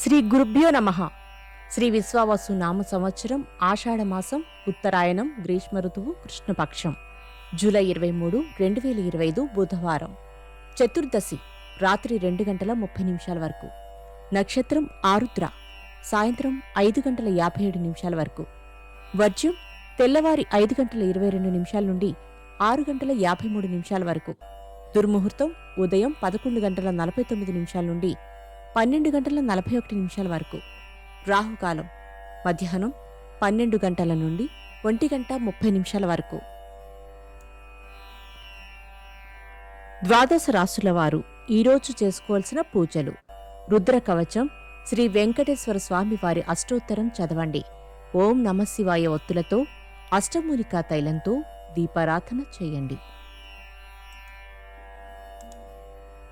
శ్రీ గురుభ్యో నమ. శ్రీ విశ్వావసు నామ సంవత్సరం ఆషాఢమాసం ఉత్తరాయణం గ్రీష్మ ఋతువు కృష్ణపక్షం. జూలై ఇరవై మూడు రెండు వేల ఇరవై ఐదు బుధవారం. చతుర్దశి రాత్రి రెండు గంటల ముప్పై నిమిషాల వరకు. నక్షత్రం ఆరుద్ర సాయంత్రం ఐదు గంటల యాభై ఏడు నిమిషాల వరకు. వర్జ్యం తెల్లవారి ఐదు గంటల ఇరవై రెండు నిమిషాల నుండి ఆరు గంటల యాభై మూడు నిమిషాల వరకు. దుర్ముహూర్తం ఉదయం పదకొండు గంటల నలభై తొమ్మిది నిమిషాల నుండి పన్నెండు గంటల నలభై ఒకటి నిమిషాల వరకు. రాహుకాలం. మధ్యాహ్నం పన్నెండు గంటల నుండి ఒంటి గంట ముప్పై నిమిషాల వరకు. ద్వాదశ రాసుల వారు ఈరోజు చేసుకోవాల్సిన పూజలు. రుద్ర కవచం శ్రీ వెంకటేశ్వర స్వామి వారి అష్టోత్తరం చదవండి. ఓం నమశివాయ ఒత్తులతో అష్టమూలికా తైలంతో దీపారాధన చేయండి.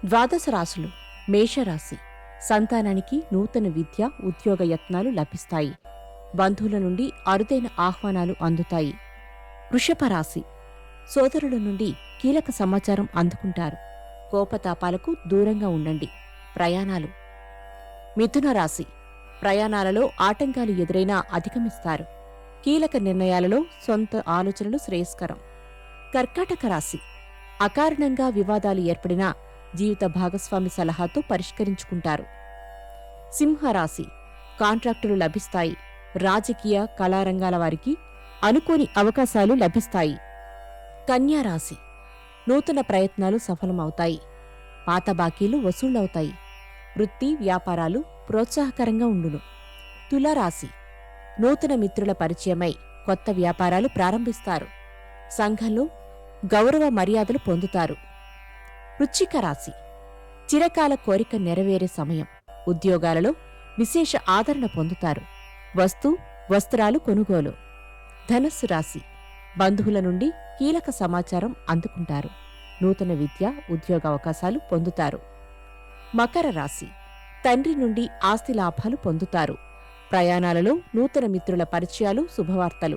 ద్వాదశ రాశులు. మేషరాశి. సంతానానికి నూతన విద్య ఉద్యోగ యత్నాలు లభిస్తాయి. బంధువుల నుండి అరుదైన ఆహ్వానాలు అందుతాయి. వృషభరాశి సోదరుల నుండి కీలక సమాచారం అందుకుంటారు. కోపతాపాలకు దూరంగా ఉండండి. ప్రయాణాలు. మిథున రాశి. ప్రయాణాలలో ఆటంకాలు ఎదురైనా అధిగమిస్తారు. కీలక నిర్ణయాలలో సొంత ఆలోచనలు శ్రేయస్కరం. కర్కాటక రాశి. అకారణంగా వివాదాలు ఏర్పడినా జీవిత భాగస్వామి సలహాతో పరిష్కరించుకుంటారు. సింహరాశి. కాంట్రాక్టులు లభిస్తాయి. రాజకీయ కళారంగాల వారికి అనుకోని అవకాశాలు లభిస్తాయి. కన్యారాశి. నూతన ప్రయత్నాలు సఫలమవుతాయి. పాత బాకీలు వసూళ్ళవుతాయి వృత్తి వ్యాపారాలు ప్రోత్సాహకరంగా ఉండును. తులారాశి. నూతన మిత్రుల పరిచయమై కొత్త వ్యాపారాలు ప్రారంభిస్తారు. సంఘంలో గౌరవ మర్యాదలు పొందుతారు. వృచ్చిక రాశి. చిరకాల కోరిక నెరవేరే సమయం. ఉద్యోగాలలో విశేష ఆదరణ పొందుతారు. వస్తు వస్త్రాలు కొనుగోలు. ధనస్సు రాశి. బంధువుల నుండి కీలక సమాచారం అందుకుంటారు. నూతన విద్య ఉద్యోగ అవకాశాలు పొందుతారు. మకర రాశి. తండ్రి నుండి ఆస్తి లాభాలు పొందుతారు. ప్రయాణాలలో నూతన మిత్రుల పరిచయాలు శుభవార్తలు.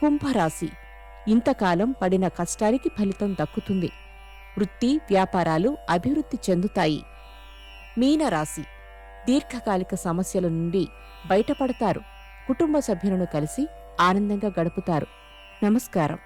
కుంభరాశి. ఇంతకాలం పడిన కష్టానికి ఫలితం దక్కుతుంది. వృత్తి వ్యాపారాలు అభివృద్ధి చెందుతాయి. మీనరాశి దీర్ఘకాలిక సమస్యల నుండి బయటపడతారు. కుటుంబ సభ్యులను కలిసి ఆనందంగా గడుపుతారు. నమస్కారం.